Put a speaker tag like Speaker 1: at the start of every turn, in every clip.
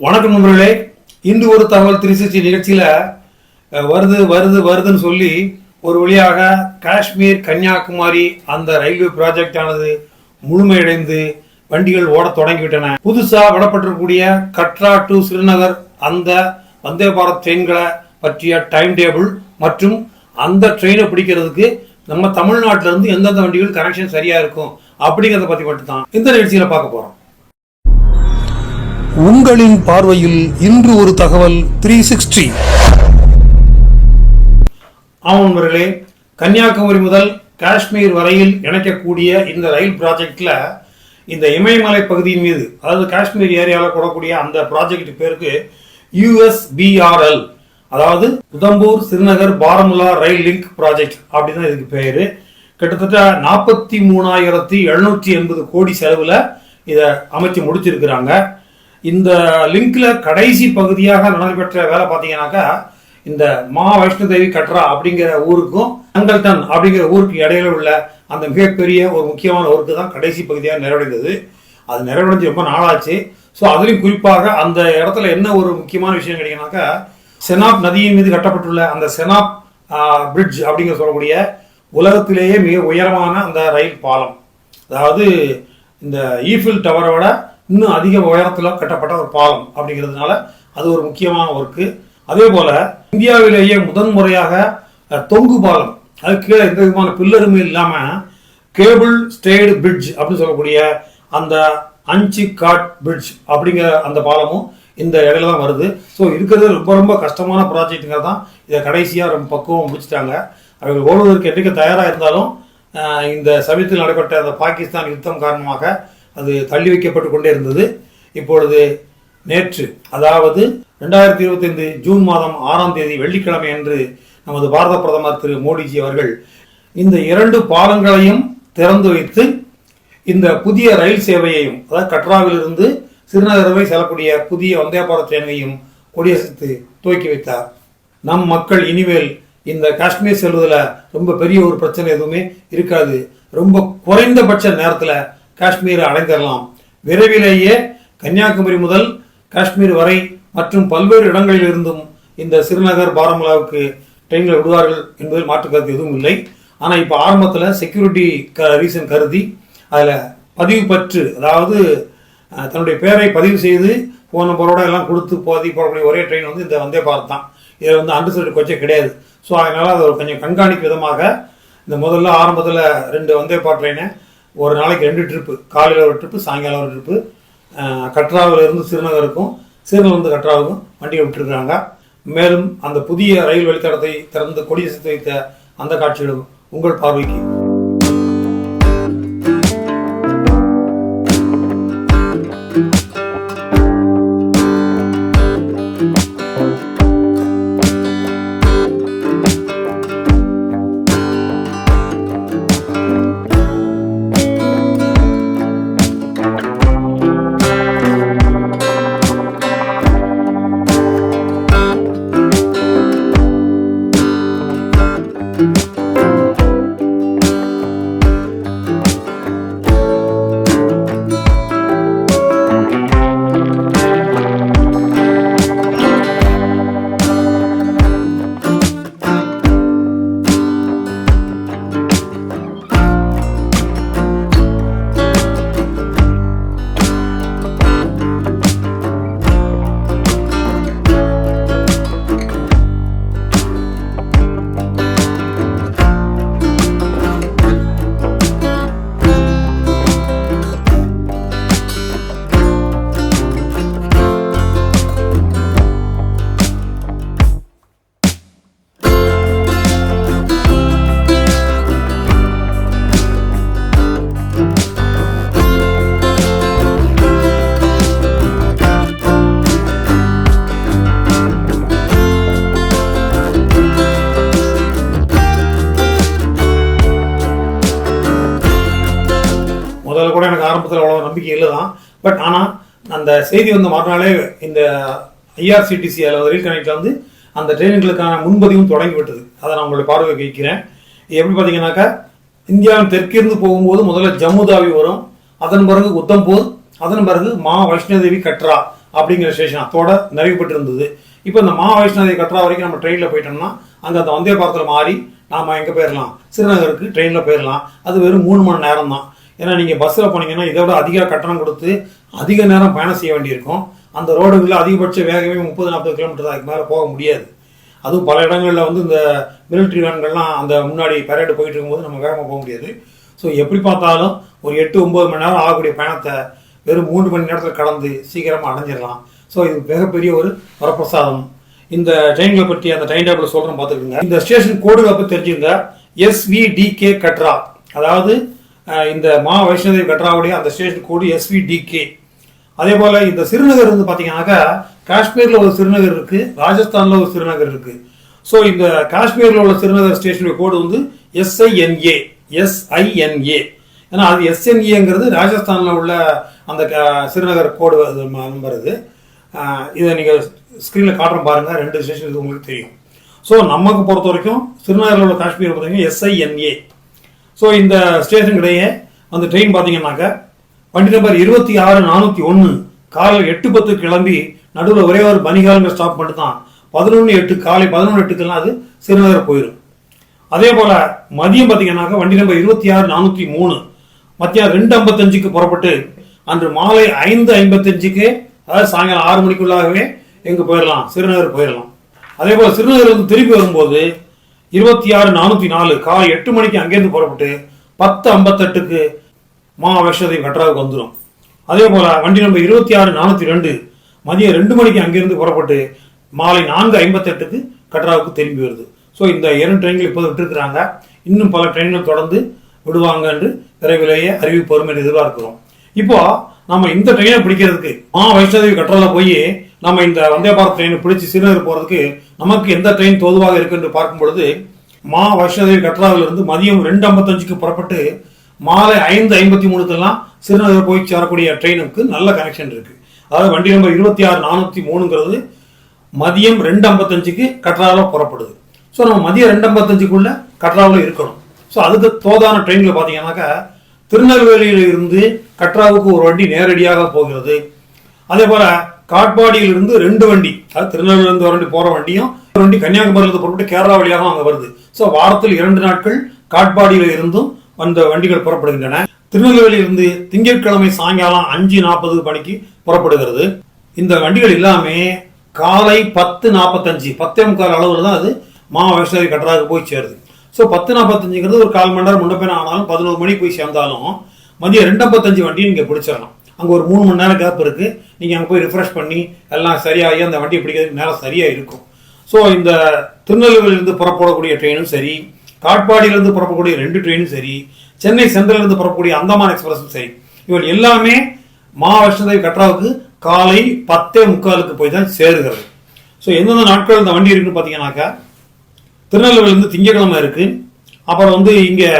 Speaker 1: வணக்கம் நண்பர்களே. இன்று ஒரு தகவல் திருச்சி நிகழ்ச்சியில் வருது வருது வருதுன்னு சொல்லி ஒரு வழியாக காஷ்மீர் கன்னியாகுமரி அந்த ரயில்வே ப்ராஜெக்ட் ஆனது முழுமையடைந்து வண்டிகள் ஓடத் தொடங்கிவிட்டன. புதுசாக விடப்பட்டிருக்கக்கூடிய கட்ரா டு ஸ்ரீநகர் அந்த வந்தே பாரத் ட்ரெயின்களை பற்றிய டைம் டேபிள் மற்றும் அந்த ட்ரெயினை பிடிக்கிறதுக்கு நம்ம தமிழ்நாட்டிலருந்து எந்தெந்த வண்டிகள் கனெக்ஷன் சரியாக இருக்கும் அப்படிங்கிறத பற்றி மட்டும் தான் இந்த நிகழ்ச்சியில் பார்க்க போகிறோம்
Speaker 2: உங்களின் பார்வையில் இன்று ஒரு தகவல் த்ரீ சிக்ஸ்டி
Speaker 1: ஆமாம் நண்பர்களே கன்னியாகுமரி முதல் காஷ்மீர் வரையில் இணைக்கக்கூடிய இந்த ரயில் ப்ராஜெக்டில் இந்த இமயமலை பகுதியின் மீது அதாவது காஷ்மீர் ஏரியாவில் போடக்கூடிய அந்த ப்ராஜெக்ட் பேருக்கு யூஎஸ்பிஆர்எல் அதாவது Udhampur Srinagar Baramulla rail link project அப்படின்னு இதுக்கு பேர். கிட்டத்தட்ட நாற்பத்தி மூணாயிரத்தி எழுநூற்றி எண்பது கோடி செலவில் இதை அமைச்சு முடிச்சிருக்கிறாங்க. இந்த லிங்க்ல கடைசி பகுதியாக நடைபெற்ற வேலை பார்த்தீங்கன்னாக்கா இந்த மா வைஷ்ணதேவி கட்ரா அப்படிங்கிற ஊருக்கும் அங்கல்டன் அப்படிங்கிற ஊருக்கு இடையில உள்ள அந்த மிகப்பெரிய ஒரு முக்கியமான ஊருக்கு தான் கடைசி பகுதியாக நிறைவடைந்தது. அது நிறைவடைஞ்சு ரொம்ப நாளாச்சு. ஸோ அதுலேயும் குறிப்பாக அந்த இடத்துல என்ன ஒரு முக்கியமான விஷயம் கேட்டீங்கன்னாக்கா செனாப் நதியின் மீது கட்டப்பட்டுள்ள அந்த செனாப் பிரிட்ஜ் அப்படிங்கிற சொல்லக்கூடிய உலகத்திலேயே மிக உயரமான அந்த ரயில் பாலம். அதாவது இந்த ஈஃபில் டவரை விட இன்னும் அதிக உயரத்தில் கட்டப்பட்ட ஒரு பாலம் அப்படிங்கிறதுனால அது ஒரு முக்கியமான ஒர்க்கு அதே போல இந்தியாவிலேயே முதன் முறையாக தொங்கு பாலம் அது கீழே எந்த விதமான பில்லருமே இல்லாமல் கேபிள் ஸ்டேடு பிரிட்ஜ் அப்படின்னு சொல்லக்கூடிய அந்த அஞ்சு காட் பிரிட்ஜ் அப்படிங்கிற அந்த பாலமும் இந்த இடையில தான் வருது. ஸோ இருக்கிறது ரொம்ப ரொம்ப கஷ்டமான ப்ராஜெக்ட்டுங்க தான் இதை கடைசியாக ரொம்ப பக்குவம் முடிச்சிட்டாங்க. அவர்கள் ஓடுவதற்கு என்றைக்கு தயாராக இருந்தாலும் இந்த சமயத்தில் நடைபெற்ற அந்த பாகிஸ்தான் யுத்தம் காரணமாக அது தள்ளி வைக்கப்பட்டு கொண்டே இருந்தது. இப்பொழுது நேற்று அதாவது ரெண்டாயிரத்தி இருபத்தைந்து ஜூன் மாதம் ஆறாம் தேதி வெள்ளிக்கிழமை அன்று நமது பாரத பிரதமர் திரு மோடிஜி அவர்கள் இந்த இரண்டு பாலங்களையும் திறந்து வைத்து இந்த புதிய ரயில் சேவையையும் அதாவது கட்ராவிலிருந்து சிறுநகர் வரை செல்லக்கூடிய புதிய வந்தே பாரத் ட்ரெயினையும் கொடியசைத்து துவக்கி வைத்தார். நம் மக்கள் இனிமேல் இந்த காஷ்மீர் செல்வதில் ரொம்ப பெரிய ஒரு பிரச்சனை எதுவுமே இருக்காது. ரொம்ப குறைந்தபட்ச நேரத்தில் காஷ்மீரை அடைந்திடலாம் விரைவிலேயே கன்னியாகுமரி முதல் காஷ்மீர் வரை மற்றும் பல்வேறு இடங்களில் இருந்தும் இந்த சிறுநகர் பாரமுலாவுக்கு ட்ரெயினில் விடுவார்கள் என்பதில் மாற்று கருத்து எதுவும் இல்லை. ஆனால் இப்போ ஆரம்பத்தில் செக்யூரிட்டி க ரீசன் கருதி அதில் பதிவு பற்று அதாவது தன்னுடைய பேரை பதிவு செய்து ஃபோன் நம்பரோட எல்லாம் கொடுத்து போதி போகக்கூடிய ஒரே ட்ரெயின் வந்து இந்த வந்தே பாரத் தான். இதில் வந்து அண்டர்ஸ்டேட் கொச்சே கிடையாது. ஸோ அதனால் அதை கொஞ்சம் கண்காணிக்கும் விதமாக இந்த முதல்ல ஆரம்பத்தில் ரெண்டு வந்தே பார் ட்ரெயினை ஒரு நாளைக்கு ரெண்டு ட்ரிப்பு காலையில் ஒரு ட்ரிப்பு சாயங்காலம் ஒரு ட்ரிப்பு கட்ராவிலிருந்து சிறுநகருக்கும் சிறுநகர்ந்து கட்ராவுக்கும் வண்டியை விட்டுருக்காங்க மேலும் அந்த புதிய ரயில் வழித்தடத்தை திறந்து கொடியசைத்து வைத்த அந்த காட்சிகளும் உங்கள் பார்வைக்கு பட் ஆனால் அந்த செய்தி வந்த மறுநாளே இந்த ஐஆர்சிடிசி அல்லது ரயில் கனெக்டில் வந்து அந்த ட்ரெயின்களுக்கான முன்பதிவும் தொடங்கி விட்டது அதை நான் உங்களுடைய பார்வைக்கு வைக்கிறேன் இது எப்படி பார்த்தீங்கன்னாக்கா இந்தியாவின் தெற்கிருந்து போகும்போது முதல்ல ஜம்முதாவி வரும். அதன் பிறகு உத்தம்பூர் அதன் பிறகு மா வைஷ்ணோதேவி கட்ரா அப்படிங்கிற ஸ்டேஷன் அதோட நிறைவுபட்டிருந்தது இருந்தது இப்போ இந்த மா வைஷ்ணவி கட்ரா வரைக்கும் நம்ம ட்ரெயினில் போயிட்டோம்னா அங்கே அந்த வந்தே பாரத்தில் மாறி நாம் எங்கே போயிடலாம் ஸ்ரீநகருக்கு ட்ரெயினில் போயிடலாம் அது வெறும் மூணு மணி நேரம் தான் ஏன்னா நீங்கள் பஸ்ஸில் போனீங்கன்னா இதை விட அதிக கட்டணம் கொடுத்து அதிக நேரம் பயணம் செய்ய வேண்டியிருக்கும். அந்த ரோடுகளில் அதிகபட்ச வேகமே முப்பது நாற்பது கிலோமீட்டர் அதுக்கு மேலே போக முடியாது. அதுவும் பல இடங்களில் வந்து இந்த மிலிட்ரி வேன்கள்லாம் அந்த முன்னாடி பரேடு போயிட்டு இருக்கும்போது நம்ம வேகமாக போக முடியாது. ஸோ எப்படி பார்த்தாலும் ஒரு எட்டு ஒம்பது மணி நேரம் ஆகக்கூடிய பயணத்தை வெறும் மூன்று மணி நேரத்தில் கடந்து சீக்கிரமாக அடைஞ்சிடலாம். ஸோ இது மிகப்பெரிய ஒரு வரப்பிரசாதம். இந்த ட்ரெயின்களை பற்றி அந்த ட்ரெயின் டேபிள் சொல்கிறேன் பார்த்துக்கோங்க. இந்த ஸ்டேஷன் கோடுகளை பற்றி தெரிஞ்சுங்க எஸ்விடிகே கட்ரா. அதாவது இந்த மா வைஷ்ணவி கட்ராவுடைய அந்த ஸ்டேஷன் கோடு எஸ்விடிகே அதே போல இந்த சிறுநகர் வந்து பார்த்தீங்கன்னாக்கா காஷ்மீரில் ஒரு சிறுநகர் இருக்கு ராஜஸ்தானில் ஒரு சிறுநகர் இருக்கு. ஸோ இந்த காஷ்மீரில் உள்ள சிறுநகர் ஸ்டேஷனுடைய கோடு வந்து எஸ்ஐஎன்ஏ எஸ்ஐஎன்ஏ ஏன்னா அது எஸ்என்ஏங்கிறது ராஜஸ்தானில் உள்ள அந்த க- சிறுநகர் கோடு வருது. இதை நீங்கள் ஸ்க்ரீனில் காட்டுறோம் பாருங்க ரெண்டு ஸ்டேஷன் இது உங்களுக்கு தெரியும். ஸோ நமக்கு பொறுத்த வரைக்கும் சிறுநகரில் உள்ள காஷ்மீர் பார்த்தீங்கன்னா எஸ்ஐஎன்ஏ ஸோ இந்த ஸ்டேஷன் இடையே அந்த ட்ரெயின் பார்த்தீங்கன்னாக்கா வண்டி நம்பர் இருபத்தி ஆறு நானூற்றி ஒன்று காலையில் எட்டு பத்து கிளம்பி நடுவில் ஒரே ஒரு பனிகாலங்க ஸ்டாப் மட்டும் தான் பதினொன்று எட்டு காலை பதினொன்று எட்டுக்கெல்லாம் அது சிறுநகர் போயிடும். அதே போல் மதியம் பார்த்தீங்கன்னாக்கா வண்டி நம்பர் இருபத்தி ஆறு நானூற்றி மூணு மத்தியம் ரெண்டு ஐம்பத்தஞ்சுக்கு புறப்பட்டு அன்று மாலை ஐந்து ஐம்பத்தஞ்சுக்கு அதாவது சாயங்காலம் ஆறு மணிக்குள்ளாகவே எங்கே போயிடலாம் சிறுநகர் போயிடலாம். அதே போல் சிறுநகர் வந்து திருப்பி வரும்போது இருபத்தி ஆறு நானூற்றி நாலு. காலை எட்டு மணிக்கு அங்கேருந்து புறப்பட்டு பத்து ஐம்பத்தெட்டுக்கு மா வைஷ்ணவி வந்துடும் அதே போல வண்டி நம்பர் இருபத்தி ஆறு நானூற்றி ரெண்டு மதியம் ரெண்டு மணிக்கு அங்கிருந்து புறப்பட்டு மாலை நான்கு ஐம்பத்தெட்டுக்கு கட்ராவுக்கு திரும்பி வருது. ஸோ இந்த இரண்டு ட்ரெயின்கள் இப்போது விட்டுருக்குறாங்க. இன்னும் பல ட்ரெயின்கள் தொடர்ந்து விடுவாங்க என்று விரைவிலேயே அறிவிப்பு வரும் என்று எதிர்பார்க்கிறோம். இப்போ நம்ம இந்த ட்ரெயினை பிடிக்கிறதுக்கு மா வைஷ்ணோதேவி கட்ரால போய் நம்ம இந்த வந்தே பாரத் ட்ரெயினை பிடிச்சி ஸ்ரீநகர் போகிறதுக்கு நமக்கு எந்த ட்ரெயின் தோதுவாக இருக்கு என்று பார்க்கும் பொழுது மா வைஷ்ணோதேவி கட்ராவிலிருந்து மதியம் ரெண்டு ஐம்பத்தஞ்சுக்கு புறப்பட்டு மாலை ஐந்து ஐம்பத்தி மூணுக்கெல்லாம் சிறுநகர் போய் சேரக்கூடிய ட்ரெயினுக்கு நல்ல கனெக்ஷன் இருக்கு. அதாவது வண்டி நம்பர் இருபத்தி ஆறு நானூற்றி மூணுங்கிறது மதியம் ரெண்டு ஐம்பத்தஞ்சுக்கு கட்ராவில் புறப்படுது. ஸோ நம்ம மதியம் ரெண்டு ஐம்பத்தஞ்சுக்குள்ள கட்ராவில் இருக்கணும். ஸோ அதுக்கு தோதான ட்ரெயினில் பார்த்தீங்கன்னாக்கா திருநெல்வேலியில் இருந்து கட்ராவுக்கு ஒரு வண்டி நேரடியாக போகிறது. அதே போல காட்பாடியில் இருந்து ரெண்டு வண்டி அதாவது திருநெல்வேலியிலிருந்து ஒரு வண்டி போற வண்டியும் ஒரு வண்டி கன்னியாகுமரியில் புறப்பட்டு கேரளா வழியாக அங்கே வருது. ஸோ வாரத்தில் இரண்டு நாட்கள் காட்பாடியில் இருந்தும் அந்த வண்டிகள் புறப்படுகின்றன. திருநெல்வேலியிலிருந்து திங்கட்கிழமை சாயங்காலம் அஞ்சு நாற்பது மணிக்கு புறப்படுகிறது. இந்த வண்டிகள் எல்லாமே காலை பத்து நாற்பத்தஞ்சு பத்தே முக்கால் அளவில் தான் அது மா வைஷ்ணவி போய் சேருது. ஸோ பத்து நாற்பத்தஞ்சுங்கிறது ஒரு கால் மணி நேரம் முன்னப்பே ஆனாலும் பதினோரு மணிக்கு போய் சேர்ந்தாலும் மதியம் ரெண்டு ஐம்பத்தஞ்சு வண்டியை நீங்கள் பிடிச்சிடலாம் அங்கே ஒரு மூணு மணி நேரம் கேப் இருக்குது நீங்கள் அங்கே போய் ரிஃப்ரெஷ் பண்ணி எல்லாம் சரியாகி அந்த வண்டியை பிடிக்கிறதுக்கு நேரம் சரியாக இருக்கும். ஸோ இந்த திருநெல்வேலியிலிருந்து புறப்படக்கூடிய ட்ரெயினும் சரி காட்பாடியிலிருந்து புறப்படக்கூடிய ரெண்டு ட்ரெயினும் சரி சென்னை சென்ட்ரலேருந்து புறப்படக்கூடிய அந்தமான் எக்ஸ்பிரஸும் சரி இவள் எல்லாமே மா வைஷ்ணவி கட்ராவுக்கு காலை பத்தே முக்காலுக்கு போய் தான் சேருகிறது. ஸோ எந்தெந்த நாட்கள் இந்த வண்டி இருக்குன்னு பார்த்தீங்கன்னாக்கா திருநெல்வேலியிலிருந்து திங்கக்கிழமை இருக்குது அப்புறம் வந்து இங்கே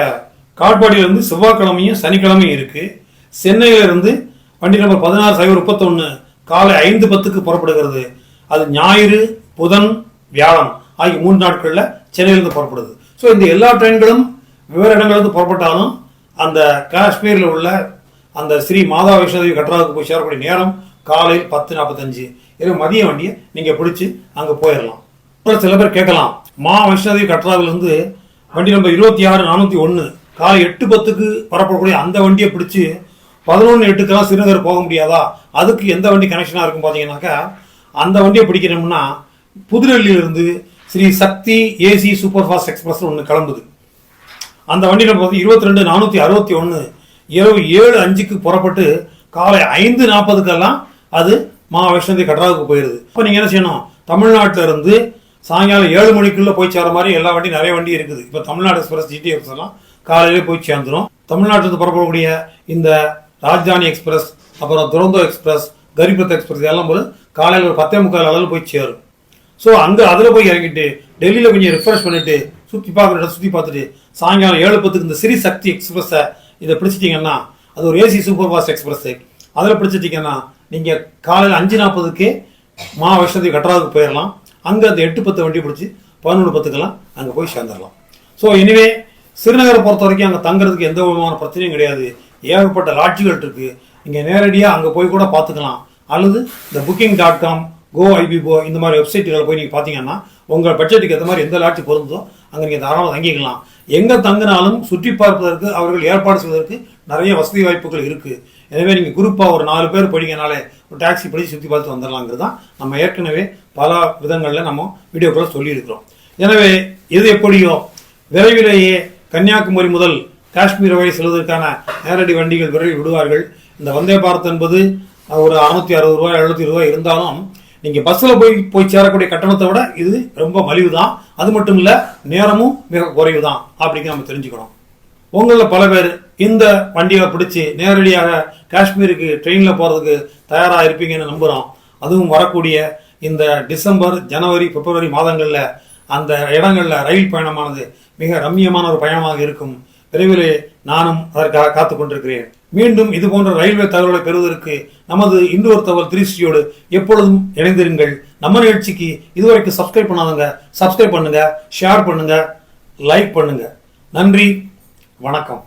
Speaker 1: காட்பாடியிலேருந்து செவ்வாய்க்கிழமையும் சனிக்கிழமையும் இருக்குது சென்னையிலேருந்து வண்டி நம்பர் பதினாறு சைபர் முப்பத்தொன்று காலை ஐந்து பத்துக்கு புறப்படுகிறது. அது ஞாயிறு புதன் வியாழன் ஆகிய மூன்று நாட்களில் சென்னையிலிருந்து புறப்படுது. ஸோ இந்த எல்லா ட்ரெயின்களும் வெவ்வேறு இடங்கள்லேருந்து புறப்பட்டாலும் அந்த காஷ்மீரில் உள்ள அந்த ஸ்ரீ மாதா வைஷ்ணவி கட்ராவுக்கு போய் சேரக்கூடிய நேரம் காலையில் பத்து நாற்பத்தஞ்சு. இது மதிய வண்டியை நீங்கள் பிடிச்சி அங்கே போயிடலாம் அப்புறம் சில பேர் கேட்கலாம். மா வைஷ்ணவி கட்ராவிலிருந்து வண்டி நம்பர் இருபத்தி ஆறு நானூற்றி ஒன்று காலை எட்டு பத்துக்கு பரப்பக்கூடிய அந்த வண்டியை பிடிச்சி பதினொன்று எட்டுக்கெல்லாம் சிறுநகர் போக முடியாதா? அதுக்கு எந்த வண்டி கனெக்ஷனாக இருக்கும் பார்த்தீங்கன்னாக்கா அந்த வண்டியை பிடிக்கணும்னா புதுடெல்லியிலிருந்து Shri Shakti AC super fast express ஒன்று கிளம்புது. அந்த வண்டி நம்பர் வந்து இருபத்தி ரெண்டு நானூற்றி அறுபத்தி ஒன்று இரவு ஏழு அஞ்சுக்கு புறப்பட்டு காலை ஐந்து நாற்பதுக்கெல்லாம் அது மா வைஷ்ணவி கட்ராவுக்கு போயிடுது இப்போ நீங்கள் என்ன செய்யணும்? தமிழ்நாட்டில் இருந்து சாயங்காலம் ஏழு மணிக்குள்ளே போய் சேர மாதிரி எல்லா வண்டி நிறைய வண்டி இருக்குது. இப்போ தமிழ்நாடு எக்ஸ்பிரஸ் ஜிடி எக்ஸ்பிரஸ் எல்லாம் காலையிலே போய் சேர்ந்துடும் தமிழ்நாட்டிலிருந்து புறப்படக்கூடிய இந்த ராஜ்தானி எக்ஸ்பிரஸ் அப்புறம் துரந்தோ எக்ஸ்பிரஸ் கரிபத் எக்ஸ்பிரஸ் எல்லாம் போது காலையில் ஒரு பத்தே முக்கால் அளவில் போய் சேரும். ஸோ அங்கே அதில் போய் இறங்கிட்டு டெல்லியில் கொஞ்சம் ரிஃப்ரெஷ் பண்ணிட்டு சுற்றி பார்க்குற இடம் சுற்றி பார்த்துட்டு சாயங்காலம் ஏழு பத்துக்கு இந்த ஸ்ரீ சக்தி எக்ஸ்பிரஸை இதை பிடிச்சிட்டிங்கன்னா அது ஒரு ஏசி சூப்பர் ஃபாஸ்ட் எக்ஸ்பிரஸ்ஸு அதில் பிடிச்சிட்டிங்கன்னா நீங்கள் காலையில் அஞ்சு நாற்பதுக்கு மா வைஷ்ணவி கட்டுறதுக்கு போயிடலாம் அங்கே அந்த எட்டு பத்து வண்டி பிடிச்சி பதினொன்று பத்துக்கெல்லாம் அங்கே போய் சேர்ந்துடலாம் ஸோ இனிவே சிறுநகரை பொறுத்த வரைக்கும் அங்கே தங்குறதுக்கு எந்த விதமான பிரச்சனையும் கிடையாது. ஏகப்பட்ட லாட்ஜுகள் இருக்குது இங்கே நேரடியாக அங்கே போய் கூட பார்த்துக்கலாம் அல்லது இந்த booking dot com go ibibo இந்த மாதிரி வெப்சைட்டுகளை போய் நீங்கள் பார்த்தீங்கன்னா உங்கள் பட்ஜெட்டுக்கு ஏற்ற மாதிரி எந்த லாட்சி பொருந்தோ அங்கே நீங்கள் தாராளமாக தங்கிக்கலாம். எங்கே தங்கினாலும் சுற்றி பார்ப்பதற்கு அவர்கள் ஏற்பாடு செய்வதற்கு நிறைய வசதி வாய்ப்புகள் இருக்குது எனவே நீங்கள் குரூப்பாக ஒரு நாலு பேர் போனீங்கனாலே ஒரு டாக்ஸி படித்து சுற்றி பார்த்து வந்துடலாங்கிறது தான் நம்ம ஏற்கனவே பல விதங்களில் நம்ம வீடியோக்களை சொல்லியிருக்கிறோம். எனவே எது எப்படியோ விரைவிலேயே கன்னியாகுமரி முதல் காஷ்மீர் வரை செல்வதற்கான நேரடி வண்டிகள் விரைவில் விடுவார்கள். இந்த வந்தே பாரத் என்பது ஒரு அறுநூத்தி அறுபது ரூபாய் எழுநூத்தி ரூபாய் இருந்தாலும் நீங்கள் பஸ்ஸில் போய் போய் சேரக்கூடிய கட்டணத்தை விட இது ரொம்ப மலிவு தான் அது மட்டும் இல்லை நேரமும் மிக குறைவு தான் அப்படிங்கிற நம்ம தெரிஞ்சுக்கணும். உங்களில் பல பேர் இந்த வண்டியை பிடிச்சி நேரடியாக காஷ்மீருக்கு ட்ரெயினில் போகிறதுக்கு தயாராக இருப்பீங்கன்னு நம்புகிறோம் அதுவும் வரக்கூடிய இந்த டிசம்பர் ஜனவரி பிப்ரவரி மாதங்களில் அந்த இடங்களில் ரயில் பயணமானது மிக ரம்மியமான ஒரு பயணமாக இருக்கும். விரைவிலே நானும் அதற்காக காத்து கொண்டிருக்கிறேன் மீண்டும் இது போன்ற ரயில்வே தகவல்களை பெறுவதற்கு நமது இன்னொரு தகவல் திருச்சியோடு எப்பொழுதும் இணைந்திருங்கள். நம்ம நிகழ்ச்சிக்கு இதுவரைக்கும் சப்ஸ்கிரைப் பண்ணாதவங்க சப்ஸ்கிரைப் பண்ணுங்க ஷேர் பண்ணுங்க லைக் பண்ணுங்க. நன்றி வணக்கம்.